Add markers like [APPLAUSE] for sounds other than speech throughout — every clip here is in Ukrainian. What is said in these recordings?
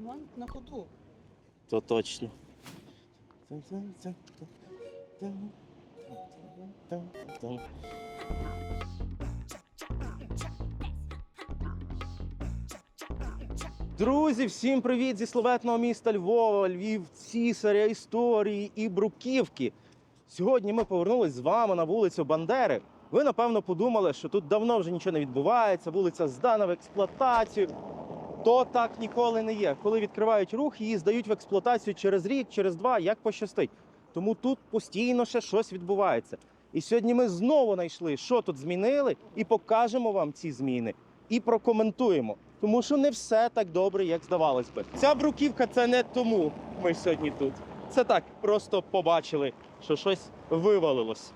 Ремонт на ходу. То точно. Друзі, всім привіт зі славетного міста Львова, Львів, цісаря, історії і бруківки. Сьогодні ми повернулись з вами на вулицю Бандери. Ви напевно подумали, що тут давно вже нічого не відбувається, вулиця здана в експлуатацію. То так ніколи не є. Коли відкривають рух, її здають в експлуатацію через рік, через два, як пощастить. Тому тут постійно ще щось відбувається. І сьогодні ми знову знайшли, що тут змінили, і покажемо вам ці зміни. І прокоментуємо. Тому що не все так добре, як здавалось би. Ця бруківка це не тому ми сьогодні тут. Це так, просто побачили, що щось вивалилось.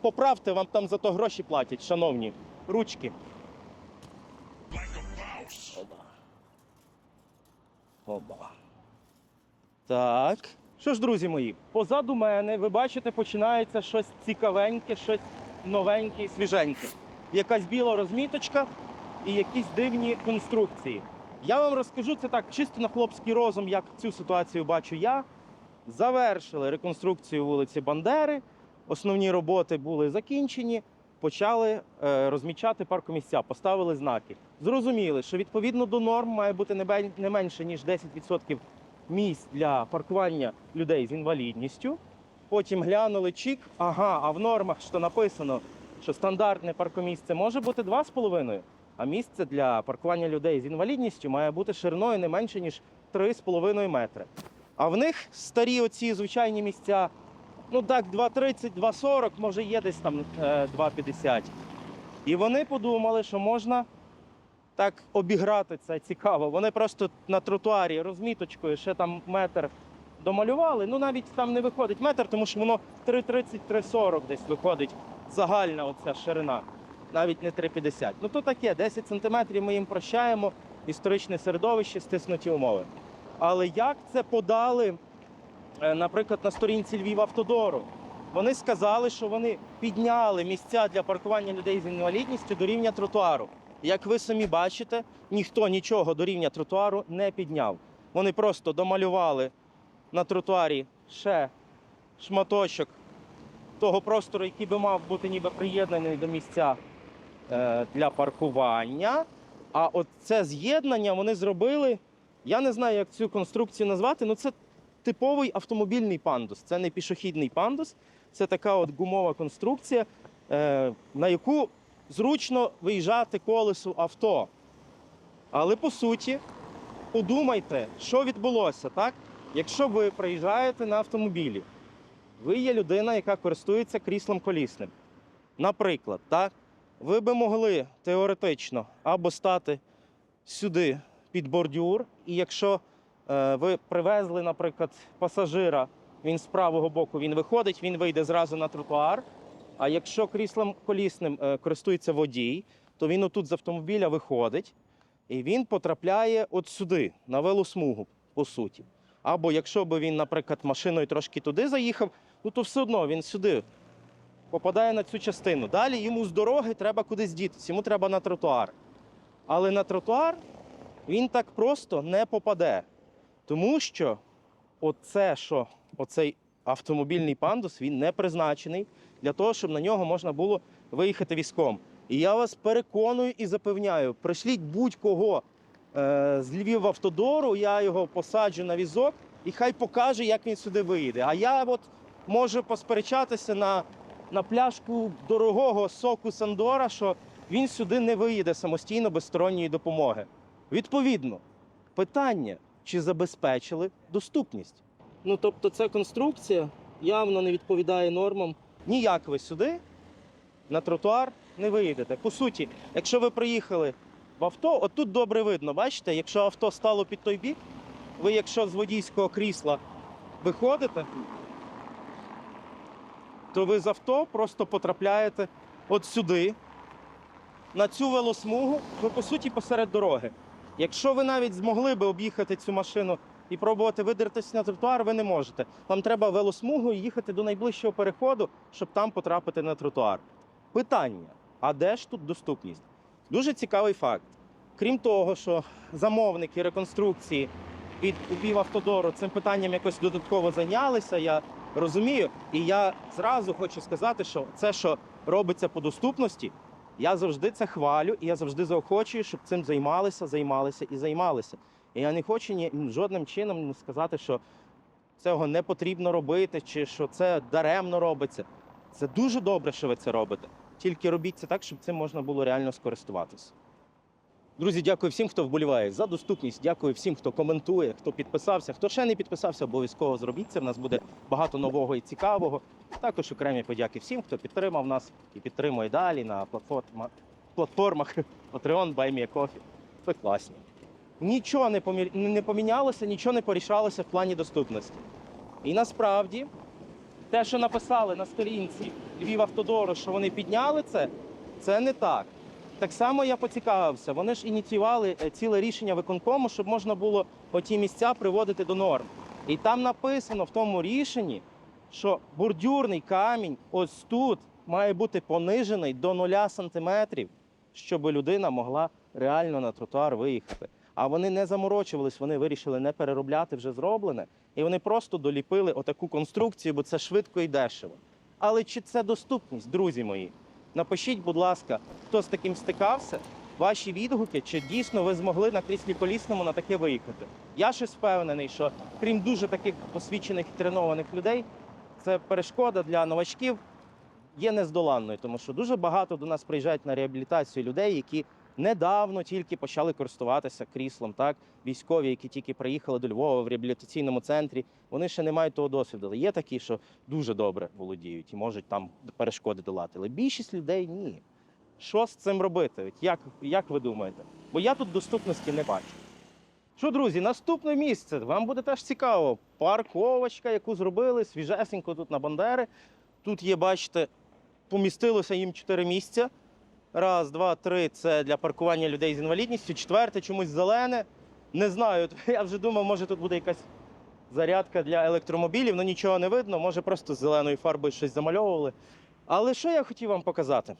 Поправте, вам там за то гроші платять, шановні. Ручки. Оба. Так. Що ж, друзі мої, позаду мене, ви бачите, починається щось цікавеньке, щось новеньке і свіженьке. Якась біла розміточка і якісь дивні конструкції. Я вам розкажу це так, чисто на хлопський розум, як цю ситуацію бачу я. Завершили реконструкцію вулиці Бандери. Основні роботи були закінчені. Почали е, розмічати паркомісця, поставили знаки. Зрозуміли, що відповідно до норм має бути не, менше ніж 10% місць для паркування людей з інвалідністю. Потім глянули чік. Ага, а в нормах що написано, що стандартне паркомісце може бути 2,5, а місце для паркування людей з інвалідністю має бути шириною не менше ніж 3,5 метри. А в них старі оці звичайні місця, ну так, 2,30, 2,40, може є десь там е, 2,50. І вони подумали, що можна так обіграти це цікаво. Вони просто на тротуарі розміточкою ще там метр домалювали. Ну навіть там не виходить метр, тому що воно 3,30-3,40 десь виходить загальна оця ширина, навіть не 3,50. Ну то таке, 10 сантиметрів ми їм прощаємо, історичне середовище, стиснуті умови. Але як це подали, е, наприклад, на сторінці Львів Автодору? Вони сказали, що вони підняли місця для паркування людей з інвалідністю до рівня тротуару. Як ви самі бачите, ніхто нічого до рівня тротуару не підняв. Вони просто домалювали на тротуарі ще шматочок того простору, який би мав бути ніби приєднаний до місця е, для паркування. А от це з'єднання вони зробили. Я не знаю, як цю конструкцію назвати, але це типовий автомобільний пандус. Це не пішохідний пандус, це така от гумова конструкція, е, на яку зручно виїжджати колесу авто. Але по суті, подумайте, що відбулося, так? Якщо ви приїжджаєте на автомобілі, ви є людина, яка користується кріслом колісним. Наприклад, так, ви би могли теоретично або стати сюди під бордюр, і якщо ви привезли, наприклад, пасажира, він з правого боку він виходить, він вийде зразу на тротуар. А якщо кріслом колісним е, користується водій, то він отут з автомобіля виходить і він потрапляє от сюди, на велосмугу, по суті. Або якщо би він, наприклад, машиною трошки туди заїхав, ну то все одно він сюди попадає на цю частину. Далі йому з дороги треба кудись дітися, йому треба на тротуар. Але на тротуар він так просто не попаде. Тому що оце, що оцей автомобільний пандус, він не призначений для того, щоб на нього можна було виїхати візком. І я вас переконую і запевняю, пришліть будь-кого е, з Львів автодору, я його посаджу на візок і хай покаже, як він сюди виїде. А я от можу посперечатися на, на пляшку дорогого соку Сандора, що він сюди не виїде самостійно без сторонньої допомоги. Відповідно, питання, чи забезпечили доступність. Ну тобто, ця конструкція явно не відповідає нормам. Ніяк ви сюди на тротуар не виїдете. По суті, якщо ви приїхали в авто, отут добре видно, бачите, якщо авто стало під той бік, ви, якщо з водійського крісла виходите, то ви з авто просто потрапляєте от сюди, на цю велосмугу, ви по суті посеред дороги. Якщо ви навіть змогли би об'їхати цю машину і пробувати видертися на тротуар, ви не можете. Вам треба велосмугу і їхати до найближчого переходу, щоб там потрапити на тротуар. Питання: а де ж тут доступність? Дуже цікавий факт. Крім того, що замовники реконструкції від Львівавтодору цим питанням якось додатково зайнялися. Я розумію. І я зразу хочу сказати, що це, що робиться по доступності, я завжди це хвалю, і я завжди заохочую, щоб цим займалися, займалися і займалися. І я не хочу ні жодним чином сказати, що цього не потрібно робити, чи що це даремно робиться. Це дуже добре, що ви це робите. Тільки робіть це так, щоб цим можна було реально скористуватися. Друзі, дякую всім, хто вболіває за доступність. Дякую всім, хто коментує, хто підписався. Хто ще не підписався, обов'язково зробіть це. В нас буде багато нового і цікавого. Також окремі подяки всім, хто підтримав нас і підтримує далі на платформах, Patreon, BuyMeACoffee. Ви класні. Нічого не, помі... не помінялося, нічого не порішалося в плані доступності. І насправді, те, що написали на сторінці Львівавтодору, що вони підняли це, це не так. Так само я поцікавився. Вони ж ініціювали е, ціле рішення виконкому, щоб можна було оті місця приводити до норм. І там написано в тому рішенні, що бордюрний камінь ось тут має бути понижений до 0 сантиметрів, щоб людина могла реально на тротуар виїхати. А вони не заморочувались, вони вирішили не переробляти вже зроблене, і вони просто доліпили отаку конструкцію, бо це швидко і дешево. Але чи це доступність, друзі мої? Напишіть, будь ласка, хто з таким стикався, ваші відгуки, чи дійсно ви змогли на кріслі колісному на таке виїхати. Я щось впевнений, що крім дуже таких посвідчених і тренованих людей, це перешкода для новачків є нездоланною, тому що дуже багато до нас приїжджають на реабілітацію людей, які недавно тільки почали користуватися кріслом. Так, військові, які тільки приїхали до Львова в реабілітаційному центрі, вони ще не мають того досвіду. Але є такі, що дуже добре володіють і можуть там перешкоди долати. Але більшість людей ні. Що з цим робити? Як, як ви думаєте? Бо я тут доступності не бачу. Що, друзі, наступне місце. Вам буде теж цікаво. Парковочка, яку зробили свіжесенько тут на Бандери. Тут є, бачите, помістилося їм чотири місця. Раз, два, три це для паркування людей з інвалідністю. Четверте чомусь зелене. Не знаю. [LAUGHS] Я вже думав, може тут буде якась зарядка для електромобілів, але нічого не видно. Може, просто з зеленою фарбою щось замальовували. Але що я хотів вам показати?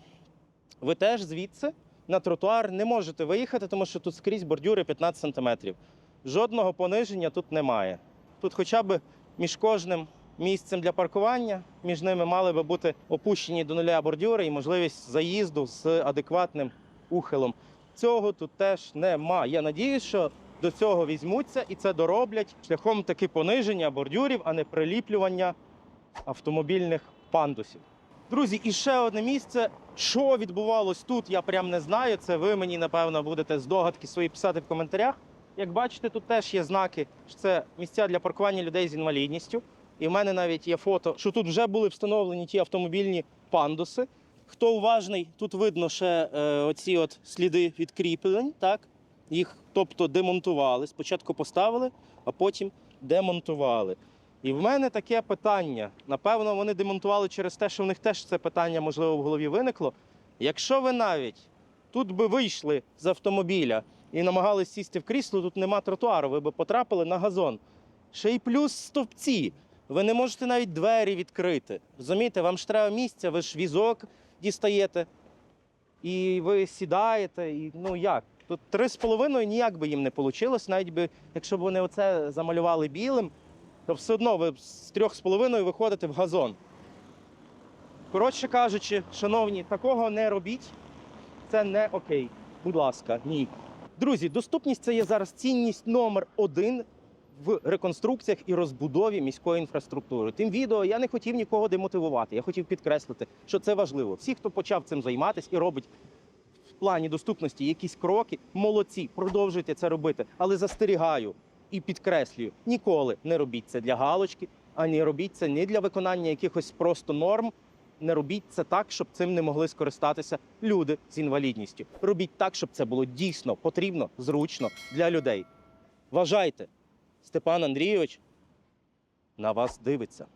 Ви теж звідси на тротуар не можете виїхати, тому що тут скрізь бордюри 15 сантиметрів. Жодного пониження тут немає. Тут хоча б між кожним місцем для паркування, між ними мали би бути опущені до нуля бордюри і можливість заїзду з адекватним ухилом. Цього тут теж немає. Я надіюсь, що до цього візьмуться і це дороблять шляхом таки пониження бордюрів, а не приліплювання автомобільних пандусів. Друзі, і ще одне місце. Що відбувалось тут, я прям не знаю. Це ви мені, напевно, будете здогадки свої писати в коментарях. Як бачите, тут теж є знаки, що це місця для паркування людей з інвалідністю. І в мене навіть є фото, що тут вже були встановлені ті автомобільні пандуси. Хто уважний, тут видно ще е, оці от сліди відкріплень, так? Їх тобто демонтували. Спочатку поставили, а потім демонтували. І в мене таке питання. Напевно, вони демонтували через те, що в них теж це питання, можливо, в голові виникло. Якщо ви навіть тут би вийшли з автомобіля і намагались сісти в крісло, тут нема тротуару, ви би потрапили на газон. Ще й плюс стовпці. Ви не можете навіть двері відкрити. Розумієте, вам ж треба місця, ви ж візок дістаєте, і ви сідаєте. І, ну як? Тут три з половиною ніяк би їм не вийшло, навіть би, якщо б вони оце замалювали білим, то все одно ви з трьох з половиною виходите в газон. Коротше кажучи, шановні, такого не робіть. Це не окей. Будь ласка, ні. Друзі, доступність це є зараз цінність номер один в реконструкціях і розбудові міської інфраструктури. Тим відео я не хотів нікого демотивувати. Я хотів підкреслити, що це важливо. Всі, хто почав цим займатися і робить в плані доступності якісь кроки, молодці, продовжуйте це робити. Але застерігаю і підкреслюю: ніколи не робіть це для галочки, а не робіть це не для виконання якихось просто норм. Не робіть це так, щоб цим не могли скористатися люди з інвалідністю. Робіть так, щоб це було дійсно потрібно, зручно для людей. Вважайте, Степан Андрійович на вас дивиться.